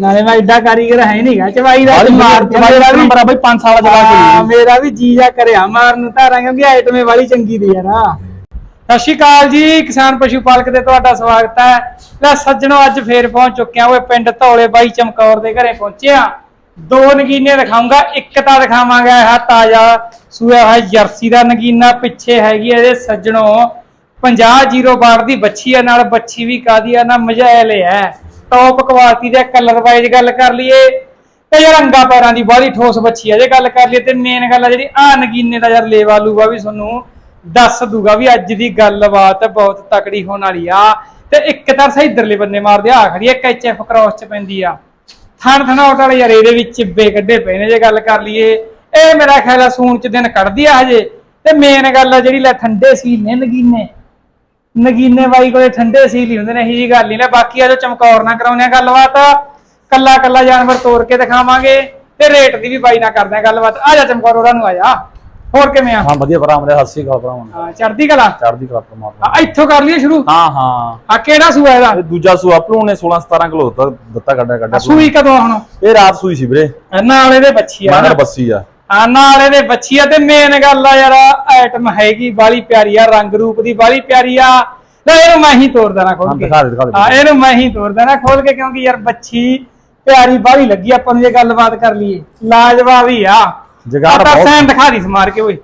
ਨਾਲੇ ਮੈਂ ਐਡਾ ਕਾਰੀਗਰ ਹੈ ਨਹੀਂਗਾ ਚਵਾਈ ਦਾ ਮਾਰ ਮਾਰ ਮੇਰਾ ਨੰਬਰ ਆ ਬਈ 5 ਸਾਲ ਦਾ ਹਾਂ, ਜਵਾਕ ਮੇਰਾ ਵੀ ਜੀ ਜਾ ਕਰਿਆ ਮਾਰਨ ਧਾਰਾਂ ਕਿਉਂਕਿ ਆਈਟਮੇ ਵਾਲੀ ਚੰਗੀ ਦੀ ਯਾਰ ਸਤਿ ਸ਼੍ਰੀ ਅਕਾਲ ਜੀ ਕਿਸਾਨ ਪਸ਼ੂ ਪਾਲਕ ਦੇ ਤੁਹਾਡਾ ਸਵਾਗਤ ਹੈ। ਲੈ ਸੱਜਣੋ ਅੱਜ ਫੇਰ ਪਹੁੰਚ ਚੁੱਕਿਆ ਓਏ ਪਿੰਡ ਧੌਲੇ ਬਾਈ ਚਮਕੌਰ ਦੇ ਘਰੇ ਪਹੁੰਚਿਆ। ਦੋ ਨਗੀਨੇ ਦਿਖਾਉਂਗਾ ਇੱਕ ਤਾਂ ਦਿਖਾਵਾਂਗਾ ਇਹ ਤਾਜ਼ਾ ਸੂਆ ਹੋਇਆ ਜਰਸੀ ਦਾ ਨਗੀਨਾ ਪਿੱਛੇ ਹੈਗੀ ਆ ਇਹਦੇ ਸੱਜਣੋ। 50 ਬਾੜ ਦੀ ਬੱਚੀ ਆ ਨਾਲ ਬੱਚੀ ਵੀ ਕਾਦੀ ਆ ਨਾ ਮਜਾਇਲ ਹੈ। ਟੌਪ ਕੁਆਲਿਟੀ ਦੇ ਕਲਰ ਵਾਈਜ਼ ਗੱਲ ਕਰ ਲਈਏ, ਤੇ ਯਾਰ ਰੰਗਾ ਪੈਰਾਂ ਦੀ ਬਾਹਲੀ ਠੋਸ ਬੱਚੀ ਆ। ਜੇ ਗੱਲ ਕਰ ਲਈਏ ਤੇ ਮੇਨ ਗੱਲ ਆ ਜਿਹੜੀ ਆ ਨਗੀਨੇ ਦਾ ਯਾਰ ਲੇਵਾ ਲੂਗਾ ਵੀ ਤੁਹਾਨੂੰ ਦੱਸ ਦੂਗਾ ਵੀ ਅੱਜ ਦੀ ਗੱਲਬਾਤ ਬਹੁਤ ਤਕੜੀ ਹੋਣ ਵਾਲੀ ਆ। ਤੇ ਇੱਕ ਤਾਂ ਸਹੀ ਇਧਰਲੇ ਬੰਨੇ ਮਾਰਦੇ ਆ ਖੜੀ ਇੱਕ ਐਚਐਫ ਕ੍ਰਾਸ ਚ ਪੈਂਦੀ ਆ। ਥਣ ਥਣਾਉਟ ਵਾਲੇ ਯਾਰ ਇਹਦੇ ਵਿੱਚ ਚਿੱਬੇ ਕੱਢੇ ਪਏ ਨੇ ਜੇ ਗੱਲ ਕਰ ਲਈਏ। ਇਹ ਮੇਰਾ ਖਿਆਲ ਆ ਸੂਨ ਚ ਦਿਨ ਕੱਢਦੀ ਆ ਹਜੇ। ਤੇ ਮੇਨ ਗੱਲ ਆ ਜਿਹੜੀ ਲੈ ਠੰਡੇ ਸੀ ਨੇ ਨਗੀਨੇ। ਨਗੀਨੇ ਬਾਈ ਕੋਲੇ ਠੰਡੇ ਸੀਲ ਹੀ ਹੁੰਦੇ ਨੇ ਇਹੀ ਜੀ ਗੱਲ ਨਹੀਂ ਲੈ ਬਾਕੀ ਆ ਜੋ ਚਮਕੌਰ ਨਾ ਕਰਾਉਂਦੇ ਆ ਗੱਲਬਾਤ ਕੱਲਾ ਕੱਲਾ ਜਾਨਵਰ ਤੋੜ ਕੇ ਦਿਖਾਵਾਂਗੇ ਤੇ ਰੇਟ ਦੀ ਵੀ ਬਾਈ ਨਾਲ ਕਰਦੇ ਆ ਗੱਲਬਾਤ। ਆ ਜਾ ਚਮਕੌਰ ਉਹਨਾਂ ਨੂੰ ਆ ਜਾ। ਹੋਰ ਕਿਵੇਂ ਆ? ਹਾਂ ਵਧੀਆ ਭਰਾ ਮੇਰੇ ਹੱਸੀ ਖਾ ਭਰਾ ਹੁਣ ਹਾਂ ਚੜਦੀ ਕਲਾ? ਚੜਦੀ ਕਲਾ ਪਰਮਾਤਮਾ ਆ ਇੱਥੋਂ ਕਰ ਲਈਏ ਸ਼ੁਰੂ? ਹਾਂ ਹਾਂ। ਆ ਕਿਹੜਾ ਸੂਆ ਇਹਦਾ? ਇਹ ਦੂਜਾ ਸੂ ਆਪਣੋਂ ਨੇ 16 17 ਕਿਲੋ ਦਿੱਤਾ ਦਿੱਤਾ ਕੱਢਿਆ ਆ ਕੱਢਿਆ ਸੂਈ ਕਦੋਂ ਹੁਣ? ਇਹ ਰਾਤ ਸੂਈ ਸੀ ਵੀਰੇ। ਨਾਲ ਇਹਦੇ ਬੱਚੀ ਆ। ਮਗਰ ਬੱਸੀ ਆ। ਆ ਨਾਲ ਇਹਦੇ ਬੱਚੀ ਆ ਤੇ ਮੇਨ ਗੱਲ ਆ ਯਾਰ ਆਈਟਮ ਹੈਗੀ ਬਾਲੀ ਪਿਆਰੀ ਆ ਰੰਗ ਰੂਪ ਦੀ ਬਾਲੀ ਪਿਆਰੀ ਆ। ਲੈ ਇਹਨੂੰ ਮੈਂ ਹੀ ਤੋੜ ਦੇਣਾ ਹਾਂ ਖੋਲ ਕੇ। ਦਿਖਾ ਦੇ ਦਿਖਾ ਦੇ। ਹਾਂ ਇਹਨੂੰ ਮੈਂ ਹੀ ਤੋੜ ਦੇਣਾ ਖੋਲ ਕੇ ਕਿਉਂਕਿ ਯਾਰ ਬੱਚੀ ਪਿਆਰੀ ਬਾਲੀ ਲੱਗੀ ਆਪਾਂ ਨੂੰ ਜੇ ਗੱਲਬਾਤ ਕਰ ਲਈਏ। ਲਾਜਵਾਬ ਹੀ ਆ। ਜਗਾੜ ਤਾਂ ਬਹੁਤ। ਸੈਨ ਦਿਖਾ ਦੀ ਸਮਾਰ ਕੇ ਓਏ।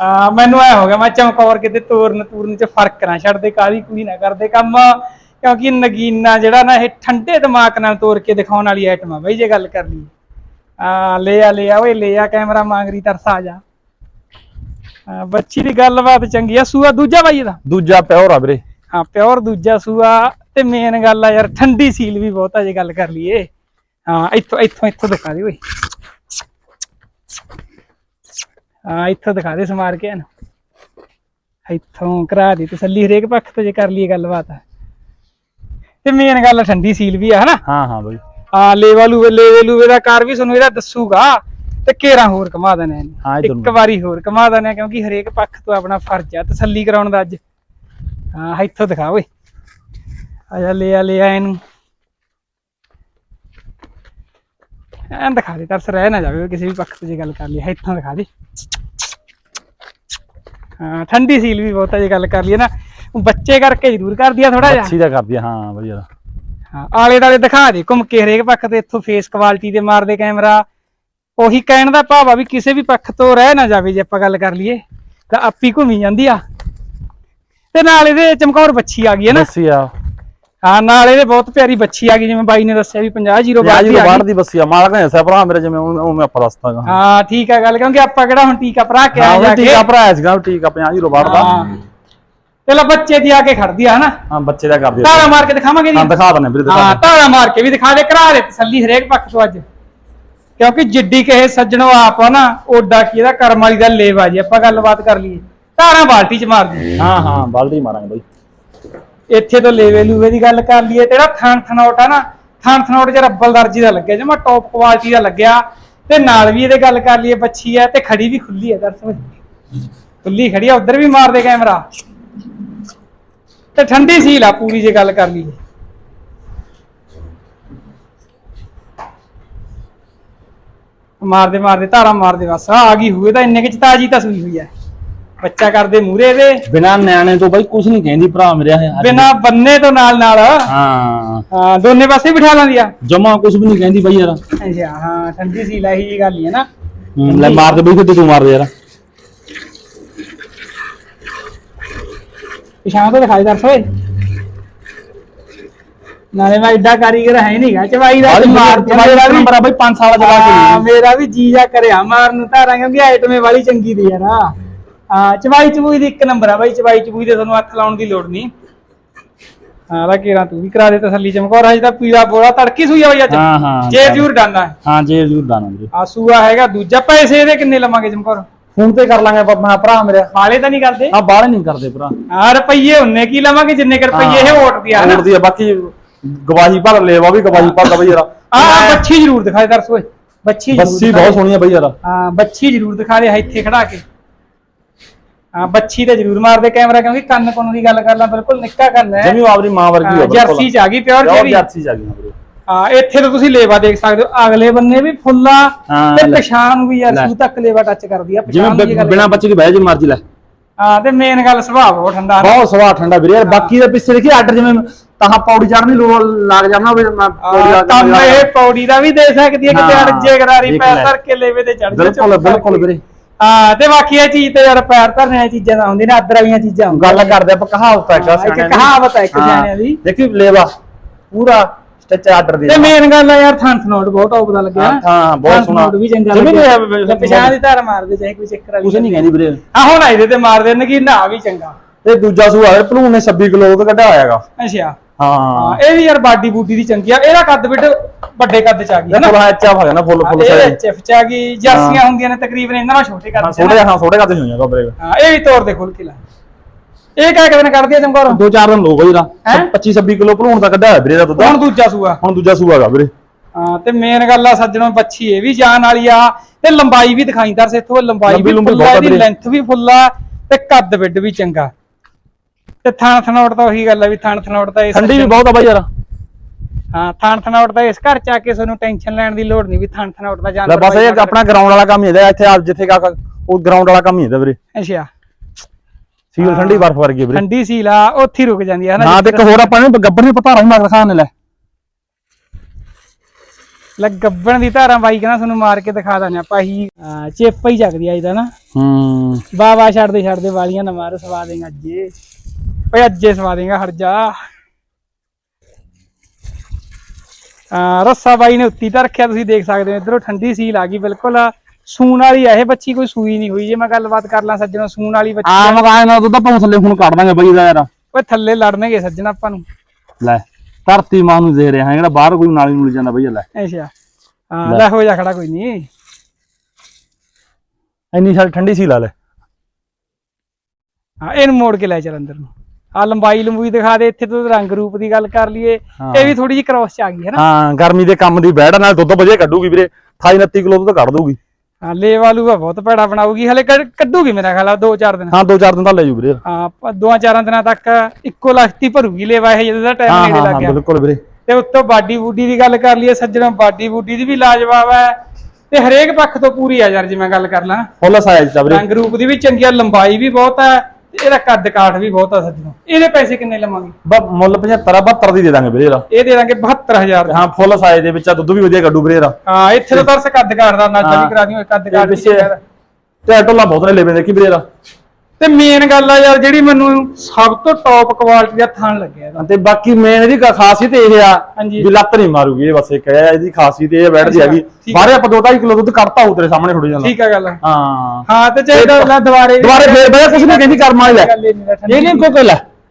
ਆ ਮੈਨੂੰ ਐ ਹੋ ਗਿਆ ਮੈਂ ਚਮਕੌਰ ਕਿਤੇ ਤੋਰਨ ਤੂਰਨ ਚ ਫ਼ਰਕ ਨਾ ਛੱਡਦੇ ਕਾਲੀ ਕੁੜੀ ਨਾ ਕਰਦੇ ਕੰਮ। ਕਿਉਂਕਿ ਨਗੀਨਾ ਜਿਹੜਾ ਨਾ ਇਹ ਠੰਡੇ ਦਿਮਾਗ ਨਾਲ ਤੋੜ ਕੇ ਦਿਖਾਉਣ ਵਾਲੀ ਆਈਟਮ ਆ ਬਈ ਜੇ ਗੱਲ ਕਰ ਲਈਏ। ਆ ਲੈ ਆ ਲੈ ਆ ਓਏ ਲੈ ਆ ਕੈਮਰਾ ਮੰਗਰੀ ਤਰਸ ਆ ਜਾ। ਆ, ਬੱਚੀ ਦੀ ਗੱਲਬਾਤ ਚੰਗੀ ਆ ਸੂਆ ਦੂਜਾ ਬਾਈ ਇਹਦਾ? ਦੂਜਾ ਪਿਓਰ ਆ ਵੀਰੇ। ਹਾਂ ਪਿਓਰ ਦੂਜਾ ਸੂਆ ਤੇ ਮੇਨ ਗੱਲ ਆ ਯਾਰ ਠੰਡੀ ਸੀਲ ਵੀ ਬਹੁਤ ਆ ਜੇ ਗੱਲ ਕਰ ਲਈਏ। ਹਾਂ ਇੱਥੋਂ ਇੱਥੋਂ ਇੱਥੋਂ ਦਿਖਾ ਦੇ ਓਏ। ਹਾਂ ਇੱਥੋਂ ਦਿਖਾ ਦੇ ਸਮਾਰ ਕੇ ਇਹਨੂੰ। ਇੱਥੋਂ ਕਰਾ ਦੀ ਤਸੱਲੀ ਹਰੇਕ ਪੱਖ ਤੋਂ ਜੇ ਕਰ ਲਈਏ ਗੱਲਬਾਤ। ਤੇ ਮੇਨ ਗੱਲ ਠੰਡੀ ਸੀਲ ਵੀ ਆ ਹਨਾ? ਹਾਂ ਹਾਂ ਬਈ। ਆ ਲੇਵਾ ਲੂਵੇ ਲੇਵੇ ਲੂਵੇ ਦਾ ਕਾਰ ਵੀ ਤੁਹਾਨੂੰ ਇਹਦਾ ਦੱਸੂਗਾ ਤੇ ਕੇਰਾ ਹੋਰ ਕਮਾ ਦੇਣਾ ਇਹਨੇ। ਹਾਂ, ਇਹ ਇੱਕ ਜ਼ਰੂਰ। ਵਾਰੀ ਹੋਰ ਕਮਾ ਦੇਣਾ ਕਿਉਂਕਿ ਹਰੇਕ ਪੱਖ ਤੋਂ ਆਪਣਾ ਫਰਜ਼ ਆ ਤਸੱਲੀ ਕਰਾਉਣ ਦਾ ਅੱਜ। ਹਾਂ ਇੱਥੋਂ ਦਿਖਾ ਓਏ। ਆ ਜਾ ਲੈ ਆ ਲੈ ਆ ਇਹਨੂੰ। ਐਂ ਦਿਖਾ ਦੇ ਤਰਸ ਰਹਿ ਨਾ ਜਾਵੇ ਕਿਸੇ ਵੀ ਪੱਖ ਤੋਂ ਜੇ ਗੱਲ ਕਰ ਲਈ ਇੱਥੋਂ ਦਿਖਾ ਦੇ। ਹਾਂ ਠੰਡੀ ਸੀਲ ਵੀ ਬਹੁਤ ਜੇ ਗੱਲ ਕਰ ਲਈਏ ਨਾ। ਬੱਚੇ ਕਰਕੇ ਜ਼ਰੂਰ ਕਰਦੀ ਆ ਥੋੜਾ ਜਿਹਾ। ਬੱਸੀ ਦਾ ਕਰਦੀ ਆ ਹਾਂ ਯਾਰ ਹਾਂ ਆਲੇ ਦਾਲੇ ਦਿਖਾ ਦੇ ਘੁੰਮ ਕੇ ਹਰੇਕ ਪੱਖ ਤੇ ਇੱਥੋਂ ਫੇਸ ਕੁਆਲਿਟੀ ਦੇ ਮਾਰਦੇ ਕੈਮਰਾ ਉਹੀ ਕਹਿਣ ਦਾ ਭਾਵ ਆ ਵੀ ਕਿਸੇ ਵੀ ਪੱਖ ਤੋਂ ਰਹਿ ਨਾ ਜਾਵੇ ਜੇ ਆਪਾਂ ਗੱਲ ਕਰ ਲਈਏ ਤਾਂ ਆਪੀ ਘੁੰਮੀ ਜਾਂਦੀ ਆ। ਤੇ ਨਾਲ ਇਹਦੇ ਚਮਕੌਰ ਬੱਚੀ ਆ ਗਈ ਹੈ ਨਾ। ਬੱਸੀ ਆ। ਹਾਂ ਨਾਲ ਇਹਦੇ ਬਹੁਤ ਪਿਆਰੀ ਬੱਚੀ ਆ ਗਈ ਜਿਵੇਂ ਬਾਈ ਨੇ ਦੱਸਿਆ ਵੀ 50 ਜ਼ੀਰੋ ਬਾਅਦ ਦੀ ਆ ਬਾੜ ਗਈ। ਦੀ ਬੱਸੀ ਆ ਮਾਲਕ ਨੇ ਦੱਸਿਆ ਭਰਾ ਮੇਰੇ ਜਿਵੇਂ ਉਹ ਮੈਂ ਆਪਾਂ ਦੱਸਦਾਗਾ ਹਾਂ ਠੀਕ ਆ ਗੱਲ ਕਿਉਂਕਿ ਆਪਾਂ ਕਿਹੜਾ ਹੁਣ ਟੀਕਾ ਭਰਾ ਕੇ ਜਾ ਕੇ। ਟੀਕਾ ਭਰਾਇਆ ਸੀਗਾ ਟੀਕਾ 50 ਜੀਰੋ ਬਾੜ ਦਾ। ਹਾਂ। ਚਲੋ ਬੱਚੇ ਦੀ ਆ ਕੇ ਖੜਦੀ ਆ ਹਨਾ? ਹਾਂ ਬੱਚੇ ਦਾ ਕਰਦੀ ਆ। ਤਾਲਾ ਮਾਰ ਕੇ ਦਿਖਾਵਾਂਗੇ ਹਾਂ ਜੀ ਦਿਖਾ ਦਨੇ ਵੀਰੇ ਦਿਖਾ ਹਾਂ ਦੇ ਤਾਲਾ ਮਾਰ ਕੇ ਵੀ ਦਿਖਾ ਦੇ ਕਰਾ ਦੇ ਤਸੱਲੀ ਹਰੇਕ ਪੱਖ ਤੋਂ ਅੱਜ। ਕਿਉਂਕਿ ਜਿੱਡੀ ਕਹੇ ਸੱਜਣੋ ਆਪ ਆ ਨਾ ਓਡਾ ਕੀ ਇਹਦਾ ਕਰਮ ਵਾਲੀ ਦਾ ਲੇਵਾ ਜੀ ਆਪਾਂ ਗੱਲਬਾਤ ਕਰ ਲਈਏ। ਧਾਰਾਂ ਬਾਲਟੀ ਚ ਮਾਰ ਦੀ ਹਾਂ ਹਾਂ ਬਾਲਟੀ ਮਾਰਾਂਗੇ ਬਈ। ਇੱਥੇ ਤੋਂ ਲੇਵੇ ਲੂਵੇ ਦੀ ਗੱਲ ਕਰ ਲਈਏ ਤੇ ਜਿਹੜਾ ਥਣ ਥਣੋਟ ਆ ਨਾ ਥਣ ਥਣੋਟ ਜਿਹੜਾ ਅੱਬਲ ਦਰਜੀ ਦਾ ਲੱਗਿਆ ਜਮਾ ਟੌਪ ਕੁਆਲਿਟੀ ਦਾ ਲੱਗਿਆ ਤੇ ਨਾਲ ਵੀ ਇਹਦੇ ਗੱਲ ਕਰ ਲਈਏ ਬੱਚੀ ਆ ਤੇ ਖੜੀ ਵੀ ਖੁੱਲੀ ਆ ਦਰਸਕ। ਖੁੱਲੀ ਖੜੀ ਆ ਉਧਰ ਵੀ ਮਾਰਦੇ ਕੈਮਰਾ। ਤੇ ਠੰਡੀ ਸੀਲ ਆ ਪੂਰੀ ਜੇ ਗੱਲ ਕਰ ਲਈਏ। ਮਾਰਦੇ ਮਾਰਦੇ ਧਾਰਾ ਮਾਰਦੇ ਬਸ ਆ ਆ ਗਈ ਹੋਏ ਤਾਂ ਇੰਨੇ ਕਿ ਤਾਜੀ ਤਾਂ ਸੂਈ ਹੋਈ ਹੈ ਬੱਚਾ ਕਰਦੇ ਮੂਰੇ ਦੇ। ਬਿਨਾ ਨਿਆਣੇ ਤੋਂ ਬਾਈ ਕੁਝ ਨਹੀਂ ਕਹਿੰਦੀ ਭਰਾ ਮੇਰੇ ਇਹ। ਬਿਨਾ ਬੰਨੇ ਤੋਂ ਨਾਲ ਨਾਲ। ਹਾਂ। ਹਾਂ ਦੋਨੇ ਪਾਸੇ ਬਿਠਾ ਲਾਂਦੀ ਆ। ਜਮਾ ਕੁਝ ਵੀ ਨਹੀਂ ਕਹਿੰਦੀ ਬਾਈ ਯਾਰ। ਅੱਛਾ ਹਾਂ ਠੰਡੀ ਸੀ ਲਾਹੀ ਜੀ ਗੱਲ ਹੀ ਹੈ ਨਾ। ਹੂੰ, ਲੈ ਮਾਰ ਦੇ ਬਈ ਫਿਰ ਤੂੰ ਮਾਰ ਦੇ ਯਾਰ। ਪਿਛਾਂ ਤੋਂ ਦਿਖਾਈ ਦਰਸ ਓਏ। ਨਾਲੇ ਮੈਂ ਐਡਾ ਕਾਰੀਗਰ ਹੈ ਨਹੀਂਗਾ ਚਵਾਈ ਦਾ ਬਾਲੀ ਮਾਰ ਨੰਬਰ ਆ ਬਾਈ 5 ਸਾਲ ਦਾ ਹਾਂ, ਜਵਾਕ ਮੇਰਾ ਵੀ ਜੀ ਜਾ ਕਰਿਆ ਮਾਰਨ ਨੂੰ ਧਾਰਾਂ ਕਿਉਂਕਿ ਆਈਟਮੇ ਵਾਲੀ ਚੰਗੀ ਦੀ ਯਾਰ ਹਾਂ ਚਵਾਈ ਚਬੂਈ ਦੀ ਇੱਕ ਨੰਬਰ ਆ ਬਾਈ ਚਵਾਈ ਚਬੂਈ ਦੇ ਤੁਹਾਨੂੰ ਹੱਥ ਲਾਉਣ ਦੀ ਲੋੜ ਨਹੀਂ ਹਾਂ ਲਾ ਕੇਰਾ ਤੂੰ ਵੀ ਕਰਾ ਦੇ ਤਸੱਲੀ ਚਮਕੌਰ ਹਜੇ ਤਾਂ ਪੀਲਾ ਬੋਲਾ ਤੜਕੀ ਸੂਈ ਆ ਬਈ ਅੱਜ। ਹਾਂ ਹਾਂ ਜੇ ਜੂਰ ਡਾਨਾ ਹਾਂ ਜੇ ਜ਼ਰੂਰ ਦਾਣਾ ਵੀਰੇ ਆ ਸੂਆ ਹੈਗਾ ਦੂਜਾ ਪੈਸੇ ਇਹਦੇ ਕਿੰਨੇ ਲਵਾਂਗੇ ਚਮਕੌਰ? ਫੋਨ ਤੇ ਕਰ ਲਾਂਗੇ ਮੈਂ ਭਰਾ ਮੇਰੇ। ਹਾਲੇ ਤਾਂ ਨਹੀਂ ਕਰਦੇ? ਆ ਬਾਹਲੇ ਨਹੀਂ ਕਰਦੇ ਭਰਾ। ਆ ਰੁਪਈਏ ਉਹਨੇ ਕੀ ਲਵਾਂਗੇ? ਜਿੰਨੇ ਕੁ ਰੁਪਈਏ ਇਹ ਵੋਟ ਦੀ ਆ ਨਾ। ਆ ਬਾਕੀ ਗਵਾਹੀ ਭਰ ਲੈਵਾ ਵੀ ਗਵਾਹੀ ਭਰਦਾ ਬਈ ਯਾਰ। ਆ ਬੱਚੀ ਜ਼ਰੂਰ ਦਿਖਾਏ ਦਰਸ ਓਏ। ਬੱਚੀ ਜ਼ਰੂਰ ਬੱਸੀ ਦਿਖਾ ਬਹੁਤ ਦੇ। ਸੋਹਣੀ ਆ ਬਈ ਯਾਰ। ਹਾਂ ਬੱਚੀ ਜ਼ਰੂਰ ਦਿਖਾ ਦੇ ਇੱਥੇ ਖੜਾ ਕੇ। ਹਾਂ ਬੱਚੀ ਤੇ ਜ਼ਰੂਰ ਮਾਰਦੇ ਕੈਮਰਾ ਕਿਉਂਕਿ ਕੰਨ ਕੁੰਨ ਦੀ ਗੱਲ ਕਰ ਲਾਂ ਬਿਲਕੁਲ ਨਿੱਕਾ ਕੰਨ ਹੈ। ਜਮੀ ਆਪਦੀ ਮਾਂ ਵਰਗੀ ਹਾਂ, ਜਰਸੀ ਚ ਆ ਗਈ ਪਿਓਰ ਜਿਹੜੀ ਜਰਸੀ ਚ ਆ ਗਈ ਹਾਂ ਇੱਥੇ ਤਾਂ ਤੁਸੀਂ ਲੇਵਾ ਦੇਖ ਸਕਦੇ ਹੋ। ਅਗਲੇ ਬੰਨੇ ਵੀ ਫੁੱਲਾ ਹਾਂ, ਤੇ ਲੈ। ਪਛਾਣ ਵੀ ਯਾਰ ਲੈ। ਸੂ ਤੱਕ ਲੇਵਾ ਟੱਚ ਕਰਦੀ ਆ ਜਿਵੇਂ ਪਛਾਣ ਦੀ ਗੱਲ ਬਿਨਾ ਬੱਚੇ ਦੀ ਬਹਿ ਜੇ ਮਰਜ਼ੀ ਲੈ। ਹਾਂ ਤੇ ਮੇਨ ਗੱਲ ਸੁਭਾਅ ਬਹੁਤ ਠੰਡਾ ਨਾ। ਬਹੁਤ ਸਵਾਦ ਠੰਡਾ ਵੀਰੇ। ਯਾਰ ਬਾਕੀ ਦੇ ਪਿੱਛੇ ਦੇਖੀ ਆਰਡਰ ਜਿਵੇਂ ਤਾਂ ਪੌੜੀ ਚੜਨੀ ਲੋ ਲੱਗ ਜਾਣਾ ਵੀ ਮੈਂ ਪੌੜੀ ਆ ਕੰਮ ਇਹ ਪੌੜੀ ਦਾ ਵੀ ਦੇ ਸਕਦੀ ਹੈ ਕਿਤੇ ਹਾਂ, ਅੜਜੇ ਗਰਾਰੀ ਦੇਖ ਪੈਰ ਲੈ। ਧਰ ਕੇ ਲੇਵੇ ਤੇ ਚੜ ਬਿਲਕੁਲ ਬਿਲਕੁਲ ਵੀਰੇ। ਹਾਂ ਤੇ ਬਾਕੀ ਇਹ ਚੀਜ਼ ਤੇ ਯਾਰ ਪੈਰ ਧਰਨੇ ਵਾਲੀਆਂ ਚੀਜ਼ਾਂ ਤਾਂ ਹੁੰਦੀਆਂ ਨੇ ਅਦਰ ਵਾਲੀਆਂ ਚੀਜ਼ਾਂ ਗੱਲ ਕਰਦੇ ਆਪਾਂ ਕਹਾਵਤ ਹੈ ਹਾਂ, ਇੱਕ ਕਹਾਵਤ ਹੈ ਇੱਕ ਸਿਆਣਿਆਂ ਦੀ। ਦੇਖੀ ਲੇਵਾ। ਪੂਰਾ ਸਟਿਚ ਆਰਡਰ ਦੇ ਤੇ ਮੇਨ ਗੱਲ ਆ ਯਾਰ ਥੰਸ ਨੋਟ ਬਹੁਤ ਟੌਪ ਦਾ ਲੱਗਿਆ। ਹਾਂ, ਹਾਂ, ਬਹੁਤ ਸੋਹਣਾ। ਨੋਟ ਵੀ ਚੰਗਾ ਲੱਗਿਆ। ਤੇ ਪਛਾਣ ਦੀ ਧਾਰ ਮਾਰਦੇ ਚਾਹੇ ਕੋਈ ਚੱਕਰ ਵਾਲੀ ਕੁਛ ਨਹੀਂ ਕਹਿੰਦੀ ਵੀਰੇ। ਆ ਹੁਣ ਇਹਦੇ ਤੇ ਮਾਰ ਦੇਣ ਕਿ ਨਾ ਵੀ ਚੰਗਾ। ਤੇ ਦੂਜਾ ਸੂਆ ਹੈ ਭਲੂਣ ਨੇ 26 ਕਿਲੋ ਤੋਂ ਕੱਢਿਆ ਹੋਇਆਗਾ ਅੱਛਾ। ਹਾਂ। ਇਹ ਵੀ ਯਾਰ ਬਾਡੀ ਬੂਡੀ ਦੀ ਚੰਗੀ ਆ। ਇਹਦਾ ਕੱਦ ਬਿੱਟ ਵੱਡੇ ਕੱਦ ਚ ਆ ਗਈ ਹੈ ਨਾ। ਫੁੱਲ ਐਚਐਫ ਹੋ ਜਾਣਾ ਫੁੱਲ ਫੁੱਲ ਸਾਈਜ਼ ਐਚਐਫ ਚ ਆ ਗਈ। ਜਰਸੀਆਂ ਹੁੰਦੀਆਂ ਨੇ ਤਕਰੀਬਨ ਇਹਨਾਂ ਨਾਲ ਛੋਟੇ ਕੱਦ ਹਾਂ ਨਾ। ਛੋਟੇ ਹਾਂ ਛੋਟੇ ਕੱਦ ਹੋਈਆਂ ਵੀਰੇ ਹਾਂ ਇਹ ਵੀ ਤੋੜ ਦੇ ਖੁੱਲ ਕੇ ਲਾ। ਇਹ ਕਿਆ ਕਿਵੇਂ ਕੱਢਦੀ ਆ ਚਮਕੌਰ ਦੋ ਚਾਰ ਦਿਨ ਲੋਗਾ ਜਰਾ ਹੈਂ? 25 26 ਕਿਲੋ ਭਲੂਣ ਦਾ ਕੱਢਿਆ ਹੋਇਆ ਵੀਰੇ ਦਾ ਦੁੱਧ। ਹੁਣ ਦੂਜਾ ਸੂਆ। ਹੁਣ ਦੂਜਾ ਸੂਆ ਹੈਗਾ ਵੀਰੇ। ਹਾਂ ਤੇ ਮੇਨ ਗੱਲ ਆ ਸੱਜਣੋਂ ਬੱਚੀ ਇਹ ਵੀ ਜਾਨ ਵਾਲੀ ਆ ਤੇ ਲੰਬਾਈ ਵੀ ਦਿਖਾਈ ਦਰ ਇਥੋਂ ਲੰਬਾਈ ਲੰਬੀ ਵੀ ਲੰਬੀ ਫੁੱਲ ਆ ਬਹੁਤ ਆ ਇਹਦੀ ਵੀਰੇ। ਲੈਂਥ ਵੀ ਫੁੱਲ ਆ ਤੇ ਕੱਦ ਵਿੱਡ ਵੀ ਚੰਗਾ। ਤੇ ਥਾਣ ਥਨੌਟ ਤਾਂ ਉਹੀ ਗੱਲ ਆ ਵੀ ਥਾਣ ਥਨੌਟ ਤਾਂ ਇਸ ਠੰਡੀ ਵੀ ਬਹੁਤ ਆ ਬਾਈ ਯਾਰ। ਹਾਂ ਥਾਣ ਥਨੌਟ ਤਾਂ ਇਸ ਘਰ ਚ ਆ ਕੇ ਤੁਹਾਨੂੰ ਟੈਨਸ਼ਨ ਲੈਣ ਦੀ ਲੋੜ ਨਹੀਂ ਵੀ ਥਾਣ ਥਨੌਟ ਦਾ ਲੈ ਜਾਨਵਰ ਬਸ ਇਹ ਆਪਣਾ ਗਰਾਊਂਡ ਵਾਲਾ ਕੰਮ ਹੀ ਇਹਦਾ ਇੱਥੇ ਆਪ ਜਿੱਥੇ ਕਾ ਉਹ ਗਰਾਊਂਡ ਵਾਲਾ ਕੰਮ ਹੀ ਇਹਦਾ ਵੀਰੇ। ਅੱਛਾ। ਸੀਲ ਠੰਡੀ ਬਰਫ਼ ਵਰਗੀ ਵੀਰੇ। ਠੰਡੀ ਸੀਲ ਆ ਉੱਥੇ ਹੀ ਰੁਕ ਜਾਂਦੀ ਆ ਨਾ ਤੇ ਇੱਕ ਹੋਰ ਆਪਾਂ ਨੇ ਗੱਬਰ ਵੀ ਪਤਾ ਰਹੀ ਮਗਰ ਖਾਨ ਨੇ ਲੈ। ਲੈ ਗੱਬਣ ਦੀ ਧਾਰਾਂ ਬਾਈ ਕਹਿੰਦਾ ਤੁਹਾਨੂੰ ਮਾਰ ਕੇ ਦਿਖਾ ਦਾਂ ਆਪਾਂ ਹੀ ਚੇਪਾ ਹੀ ਚੱਕਦੀ ਆ ਇਹਦਾ ਨਾ। ਹੂੰ। ਵਾਹ ਛੱਡਦੇ ਛੱਡਦੇ ਵਾਲੀਆਂ ਨਾ ਮਾਰ ਸਵਾ ਦੇਗਾ ਅੱਜੇ। ਓਏ ਅੱਜੇ ਸਵਾ ਦੇਗਾ ਹਟ ਜਾ। ਰੱਸਾ ਬਾਈ ਨੇ ਉੱਤੀ ਤਾਂ ਰੱਖਿਆ ਤੁਸੀਂ ਦੇਖ ਸਕਦੇ ਹੋ ਇਧਰੋਂ ਠੰਡੀ ਸੀਲ ਆ ਗਈ ਬਿਲਕੁਲ। ਸੂਣ ਵਾਲੀ ਆ ਇਹ ਬੱਚੀ ਕੋਈ ਸੂਈ ਨਹੀਂ ਹੋਈ ਜੇ ਮੈਂ ਗੱਲਬਾਤ ਕਰ ਲਾਂ ਸੱਜਣੋਂ ਸੂਣ ਵਾਲੀ ਬੱਚੀ ਆ ਆ। ਮਕਾਨ ਨਾਲ ਦੁੱਧ ਆਪਾਂ ਥੱਲੇ ਹੁਣ ਕੱਢ ਦਾਂਗੇ ਬਾਈ ਇਹਦਾ ਯਾਰ। ਓਏ ਥੱਲੇ ਲੜਨਗੇ ਸੱਜਣ ਆਪਾਂ ਨੂੰ। ਲੈ ਧਰਤੀ ਮਾਂ ਨੂੰ ਦੇ ਰਿਹਾ ਹੈ ਜਿਹੜਾ ਬਾਹਰ ਕੋਈ ਨਾਲੀ ਨੂੰ ਜਾਂਦਾ ਬਈ ਲੈ। ਅੱਛਾ। ਹਾਂ ਲੈ। ਹੋ ਜਾ ਖੜਾ ਕੋਈ ਨਹੀਂ ਇੰਨੀ ਸਾਰੀ ਠੰਡੀ ਸੀ ਲਾ ਲੈ। ਹਾਂ ਇਹਨੂੰ ਮੋੜ ਕੇ ਲੈ ਚੱਲ ਅੰਦਰ ਨੂੰ। ਆ ਲੰਬਾਈ ਲੰਬੂਈ ਦਿਖਾ ਦੇ ਇੱਥੇ ਤੋਂ ਰੰਗ ਰੂਪ ਦੀ ਗੱਲ ਕਰ ਲਈਏ। ਇਹ ਵੀ ਥੋੜੀ ਜਿਹੀ ਕ੍ਰੋਸ ਚ ਆ ਗਈ ਹੈ ਨਾ। ਹਾਂ ਗਰਮੀ ਦੇ ਕੰਮ ਦੀ ਬੈੜ ਨਾਲ ਦੁੱਧ ਵਧੀਆ ਕੱਢੂਗੀ ਵੀਰੇ। 28 29 ਕਿਲੋ ਦੁੱਧ ਕੱਢ ਦੂਗੀ ਹਾਂ ਲੇਵਾਲੂ ਆ ਬਹੁਤ ਭੈੜਾ ਬਣਾਉਗੀ ਹਲੇ ਕੱਢ- ਕੱਢੂਗੀ ਮੇਰਾ ਖਿਆਲ ਆ ਦੋ ਚਾਰ ਦਿਨ। ਹਾਂ ਦੋ ਚਾਰ ਦਿਨ ਤਾਂ ਲੈ ਜੂ ਵੀਰੇ। ਹਾਂ ਪ- ਦੋਆਂ ਚਾਰਾਂ ਦਿਨਾਂ ਤੱਕ ਇੱਕੋ ਲਖਤੀ ਭਰੂਗੀ ਲੇਵਾ ਇਹ ਜਦੋਂ ਦਾ ਹਾਂ ਟਾਈਮ ਨੇੜੇ ਹਾਂ ਲੱਗ ਹਾਂ ਗਿਆ। ਬਿਲਕੁਲ ਵੀਰੇ। ਤੇ ਉੱਤੋਂ ਬਾਡੀ ਬੂਡੀ ਦੀ ਗੱਲ ਕਰ ਲਈਏ ਸੱਜਣੋਂ ਬਾਡੀ ਬੂਡੀ ਦੀ ਵੀ ਲਾਜਵਾਬ ਹੈ। ਤੇ ਹਰੇਕ ਪੱਖ ਤੋਂ ਪੂਰੀ ਆ ਯਾਰ ਜੇ ਮੈਂ ਗੱਲ ਕਰ ਲਾਂ। ਫੁੱਲ ਸਾਈਜ਼ ਦਾ ਵੀਰੇ। ਰੰਗ ਰੂਪ ਦੀ ਵੀ ਚੰਗੀ ਆ ਲੰਬਾਈ ਵੀ ਬਹੁਤ ਹੈ। ਇਹਦਾ ਕੱਦ ਕਾਠ ਵੀ ਬਹੁਤ ਆ ਸੱਜਣੋਂ। ਇਹਦੇ ਪੈਸੇ ਕਿੰਨੇ ਲਵਾਂਗੇ? ਬ- ਮੁੱਲ 75 72 ਦੀ ਦੇ ਦਾਂਗੇ ਵੀਰੇ ਇਹਦਾ। ਇਹ ਦੇ ਦਾਂਗੇ 72000 ਦਾ। ਹਾਂ ਫੁੱਲ ਸਾਈਜ਼ ਦੇ ਵਿੱਚ ਆ ਦੁੱਧ ਵੀ ਵਧੀਆ ਕੱਢੂ ਵੀਰੇ ਇਹਦਾ। ਹਾਂ ਇੱਥੇ ਤਾਂ ਤਰਸ ਕੱਦ ਕਾਠ ਦਾ ਨਾਜਾ ਵੀ। ਕਰਾ ਦਿਓ ਕੱਦ ਕਾਠ ਵੀ ਪਿੱਛੇ ਚੰਗਾ। ਤੇ ਟੋਲਾ ਬਹੁਤ ਨੇ ਲੈਵੇਂ ਦੇਖੀ ਵੀਰੇ ਇਹਦਾ। ਤੇ ਮੇਨ ਗੱਲ ਆ ਯਾਰ ਜਿਹੜੀ ਮੈਨੂੰ ਸਭ ਤੋਂ ਟੌਪ ਕੁਆਲਿਟੀ ਦਾ ਥਣ ਲੱਗਿਆ ਇਹਦਾ। ਤੇ ਬਾਕੀ ਮੇਨ ਇਹਦੀ ਖਾਸੀਅਤ ਇਹ ਆ ਹਾਂਜੀ। ਵੀ ਲੱਤ ਨਹੀਂ ਮਾਰੂਗੀ ਇਹ ਬਸ ਇੱਕ ਹੈ ਇਹਦੀ ਖਾਸੀਅਤ ਇਹ ਬੈਠਦੀ ਅੱਛਾ, ਹੈਗੀ ਠੀਕ ਬਾਹਰੇ ਆਪਾਂ 2.5 ਕਿਲੋ ਦੁੱਧ ਕੱਢਤਾ ਹੋਊ ਤੇਰੇ ਸਾਹਮਣੇ ਥੋੜੀ ਜਾਂਦਾ ਠੀਕ ਆ ਗੱਲ। ਹਾਂ। ਹਾਂ ਤੇ ਚਾਹੀਦਾ ਦੁਬਾਰੇ ਦੁਬਾਰੇ ਫੇਰ ਬਈ ਕੁਝ ਨਹੀਂ ਕਹਿੰਦੀ ਕਰਮ ਵਾਲੀ ਲੈ। ਗੱਲ ਇਹ ਨਹੀਂ ਕੋਈ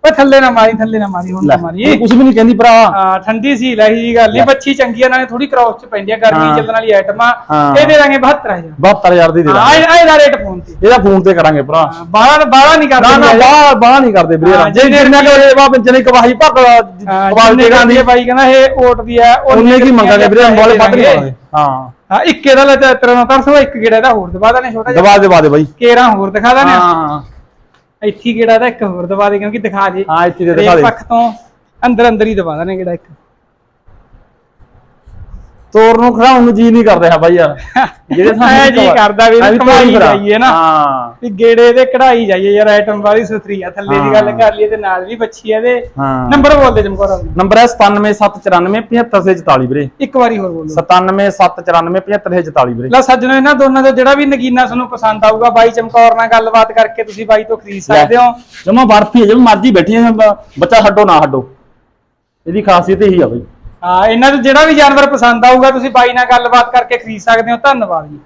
ਓਏ ਥੱਲੇ ਨਾ ਮਾਰੀ ਥੱਲੇ ਨਾ ਮਾਰੀ ਹੁਣ ਨਾ ਮਾਰੀ। ਕੁਝ ਵੀ ਨਹੀਂ ਕਹਿੰਦੀ ਭਰਾ ਹਾਂ ਠੰਡੀ ਸੀ ਲੈ ਜੀ ਗੱਲ ਨਹੀਂ ਬੱਚੀ ਚੰਗੀ ਆ ਨਾਲੇ ਥੋੜੀ ਕ੍ਰੋਸ ਚ ਪੈਂਦੀ ਆ ਗਰਮੀ ਹਾਂ। ਚੱਲਣ ਵਾਲੀ ਆਈਟਮ ਆ। ਹਾਂ। ਇਹ ਦੇ ਦਾਂਗੇ 72000 72000 ਦੀ ਦੇ ਹਾਂ ਦਾਂਗੇ। ਇਹ ਇਹਦਾ ਰੇਟ ਫੋਨ ਤੇ। ਇਹਦਾ ਫੋਨ ਤੇ ਕਰਾਂਗੇ ਭਰਾ। ਬਾਹਰ ਬਾਹਰ ਨਹੀਂ ਕਰਦੇ ਨਾ ਨਾ ਬਾਹਰ ਬਾਹਰ ਨਹੀਂ ਕਰਦੇ ਵੀਰੇ। ਹਾਂ, ਜੇ ਜਿੰਨਾ ਕੋ ਇਹ ਬਾਬ ਜਨੇ ਕਵਾਹੀ ਹਾਂ ਕਵਾਲ ਜਿੰਨੇ ਦੇ ਕਹਿੰਦੀ ਬਾਈ ਕਹਿੰਦਾ ਇਹ ਓਟ ਦੀ ਆ ਉਹਨੇ ਕੀ ਮੰਗਾਂਗੇ ਵੀਰੇ? ਵਾਲੇ ਵੱਧ ਨਹੀਂ ਹਾਂ। ਹਾਂ ਇੱਕੇ ਦਾ ਲੈ ਤੇਰਾ ਤਰਸ ਹੋਇਆ ਇੱਕ ਗੇੜਾ ਦਾ ਹੋਰ ਦਵਾ ਦੇਣੇ ਛੋਟਾ ਜਿਹਾ। ਦਵਾ ਦੇ ਬਾਈ। ਕੇਰਾਂ ਹੋਰ ਦਿਖਾ ਦੇਣੇ ਹਾਂ। ਇੱਥੇ ਗੇੜਾ ਦਾ ਇੱਕ ਹੋਰ ਦਵਾ ਦੇ ਕਿਉਂਕਿ ਦਿਖਾ ਜੇ ਹਾਂ ਇੱਥੇ ਦੇ ਦਿਖਾ ਦੇ। ਪੱਖ ਤੋਂ ਅੰਦਰ ਅੰਦਰ ਹੀ ਦਵਾ ਦੇਣੇ ਗੇੜਾ ਇੱਕ। ਤੋਰ ਨੂੰ ਖੜਾਉਣ ਨੂੰ ਜੀ ਨਹੀਂ ਕਰ ਰਿਹਾ ਬਾਈ ਯਾਰ। ਜਿਹੜੇ ਐ ਜੀ ਕਰਦਾ ਵੀ ਕਮਾਈ। ਜਾਈਏ ਨਾ। ਹਾਂ। ਵੀ ਗੇੜੇ ਤੇ ਕਢਾਈ ਜਾਈਏ ਯਾਰ ਆਈਟਮ ਵਾਲੀ ਸੁਥਰੀ ਆ ਥੱਲੇ ਦੀ ਗੱਲ। ਕਰ ਲਈਏ ਤੇ ਨਾਲ ਵੀ ਬੱਚੀ ਆ ਹਾਂ। ਨੰਬਰ ਬੋਲ ਦੇ ਜਮਕੌਰ। ਨੰਬਰ ਹੈ 9779575644 ਵੀਰੇ। ਇੱਕ ਵਾਰੀ ਹੋਰ ਬੋਲੋ। 9779575644 ਵੀਰੇ। ਲਾ ਸੱਜਣੋ ਇਹਨਾਂ ਦੋਨਾਂ ਦਾ ਜਿਹੜਾ ਵੀ ਨਗੀਨਾ ਤੁਹਾਨੂੰ ਪਸੰਦ ਆਊਗਾ ਬਾਈ ਚਮਕੌਰ ਨਾਲ ਗੱਲਬਾਤ ਕਰਕੇ ਤੁਸੀਂ ਬਾਈ ਤੋਂ ਖਰੀਦ ਸਕਦੇ ਹੋ। ਜਮਾ ਬਰਫੀ ਜਿਵੇਂ ਮਰਜ਼ੀ ਬੈਠੀਆਂ ਬੱਚਾ ਛੱਡੋ ਨਾ ਛੱਡੋ ਇਹਦੀ ਖਾਸੀਅਤ ਇਹੀ ਆ ਬਈ। ਹਾਂ, ਇਹਨਾਂ ਚ ਜਿਹੜਾ ਵੀ ਜਾਨਵਰ ਪਸੰਦ ਆਊਗਾ, ਤੁਸੀਂ ਬਾਈ ਨਾਲ ਗੱਲਬਾਤ ਕਰਕੇ ਖਰੀਦ ਸਕਦੇ ਹੋ। ਧੰਨਵਾਦ ਜੀ।